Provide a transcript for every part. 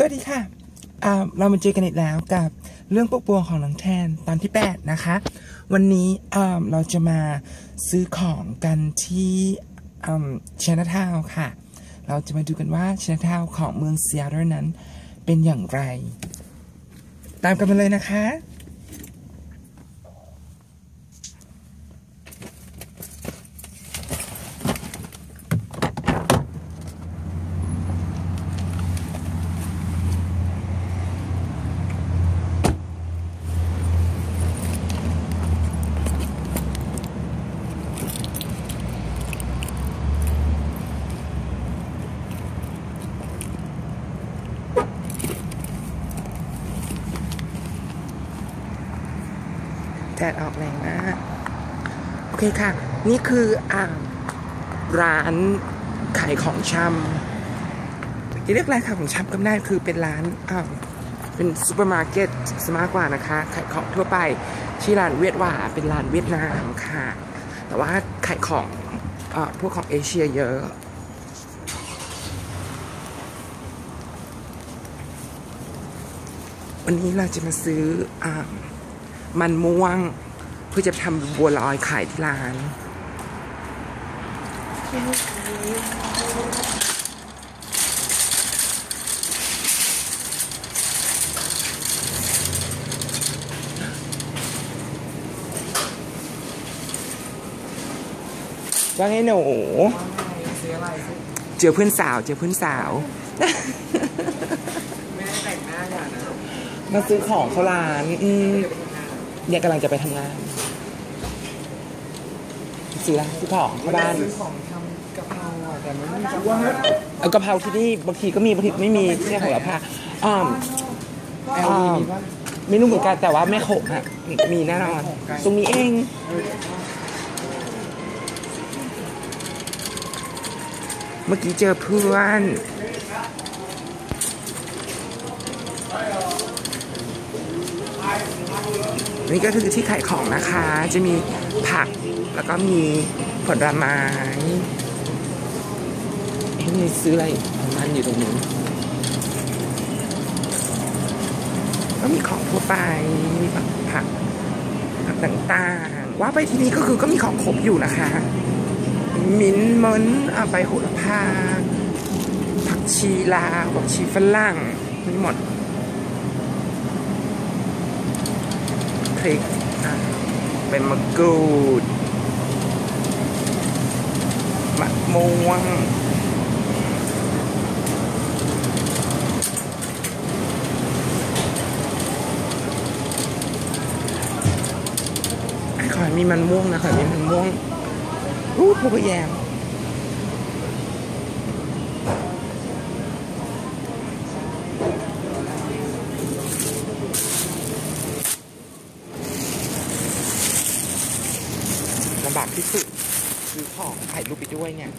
สวัสดีค่ะอ่าเรามาเจอกันอีกแล้วกับเรื่องปวกปวงของหลังแทนตอนที่ 8 นะคะ วันนี้อ่าเราจะมาซื้อของกันที่เชนทาวค่ะ เราจะมาดูกันว่าเชนทาวของเมืองเซียร์นั้นเป็นอย่างไร ตามกันมาเลยนะคะ แดดออกแรงมากโอเคค่ะ นี่คืออ่าร้านขายของชำจะเรียกร้านขายของชำก็ไม่ได้คือเป็นร้านอ่าเป็นซูเปอร์มาร์เก็ตซะมากกว่านะคะขายของทั่วไปที่ร้านเวียดว่าเป็นร้านเวียดนามค่ะ แต่ว่าขายของอ่าพวกของเอเชียเยอะวันนี้เราจะมาซื้ออ่า มันม่วง เพื่อจะทำบัวลอยขายที่ร้าน ว่าไงหนูซื้ออะไรซื้อเจอเพื่อนสาว เจอเพื่อนสาว ไม่ได้แต่งหน้าอย่างนะมาซื้อของเขาร้าน อืม เดี๋ยวไปทำงานเนี่ยกำลังจะไปทำงานซื้ออะไรซื้อของเข้าบ้านซื้อของทำกะเพราอะแต่มันไม่มีกะเพราเอากะเพราที่นี่บางทีก็มีบางทีไม่มีที่นี่ของเราผ้าอ่าแอลมีป่ะไม่รู้เหมือนกันแต่ว่าแม่โขกอะมีแน่นอนตรงนี้เองเมื่อกี้เจอเพื่อน นี่ก็คือที่ขายของนะคะ จะมีผักแล้วก็มีผลไม้เฮ้ยซื้ออะไรมันอยู่ตรงนี้ก็มีของทั่วไป มีผักผักผักต่างๆ ว่าไปที่นี่ก็คือก็มีของครบอยู่นะคะ มิ้นท์มอนอะใบโหระพาผักชีลาวผักชีฝรั่งมีหมด พริกอะเป็นมะกรูดมะม่วงขอให้มีมันม่วงนะขอให้มีมันม่วงอู้พวกแยมลำบาก ที่สุดซื้อของถ่ายรูปไปด้วยเนี่ย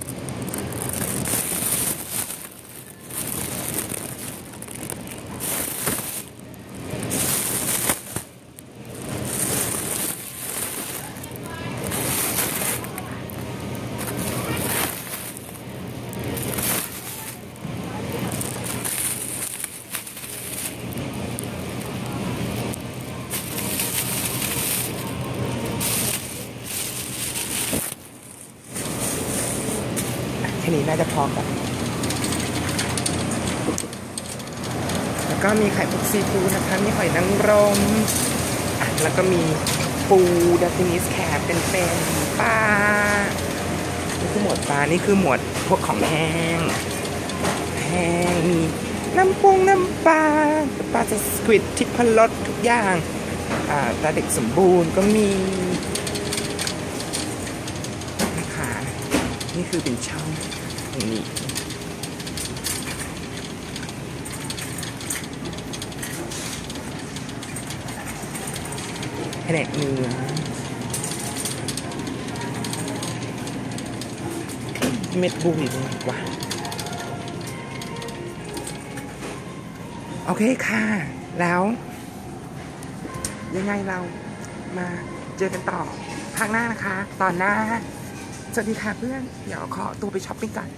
ค่นี้น่าจะพอกัน แล้วก็มีไข่พวกซีฟูนะคะ มีหอยนางรมแล้วก็มีปูดัตนิสแคบเป็นเป็นปลา นี่คือหมวดปลา นี่คือหมวดพวกของแห้ง แห้งมีน้ำปุงน้ำปลา ปลาจะสควิดทิพพรสทุกอย่างอ่าตาเด็กสมบูรณ์ก็มีนะคะนี่คือเป็นช่อง นี้แผนกเนื้อเม็ดบุ้งดีกว่าโอเคค่ะ แล้ว ยังไงเรามาเจอกันต่อครั้งหน้านะคะ ตอนหน้า สวัสดีค่ะเพื่อน เดี๋ยวขอตัวไปช้อปปิ้งก่อน